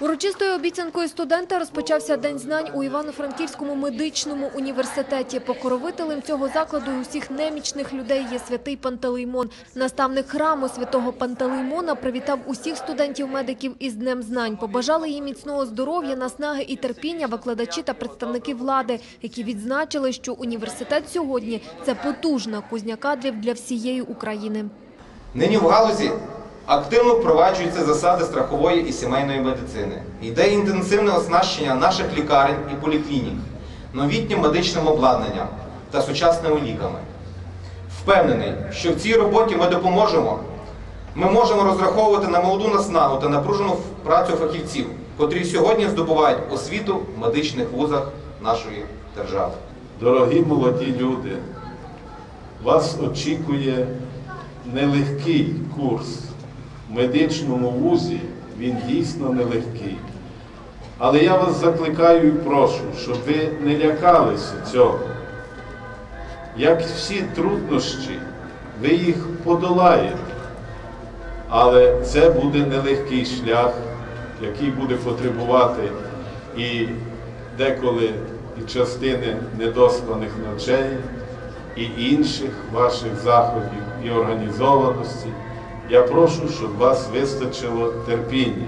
Урочистою обіцянкою студента розпочався День знань у Івано-Франківському медичному університеті. Покровителем цього закладу усіх немічних людей є святий Пантелеймон. Наставник храму святого Пантелеймона привітав усіх студентів-медиків із Днем знань. Побажали їм міцного здоров'я, наснаги і терпіння викладачі та представники влади, які відзначили, що університет сьогодні – це потужна кузня кадрів для всієї України. Нині в галузі активно впроваджуються засади страхової і сімейної медицини. Йде інтенсивне оснащення наших лікарень і поліклінік новітнім медичним обладнанням та сучасними ліками. Впевнений, що в цій роботі ми допоможемо. Ми можемо розраховувати на молоду наснагу та напружену працю фахівців, котрі сьогодні здобувають освіту в медичних вузах нашої держави. Дорогі молоді люди, вас очікує нелегкий курс. Медичному вузі він дійсно нелегкий. Але я вас закликаю і прошу, щоб ви не лякалися цього. Як всі труднощі, ви їх подолаєте. Але це буде нелегкий шлях, який буде потребувати і деколи і частини недоспаних ночей, і інших ваших заходів і організованості. Я прошу, щоб вас вистачило терпіння.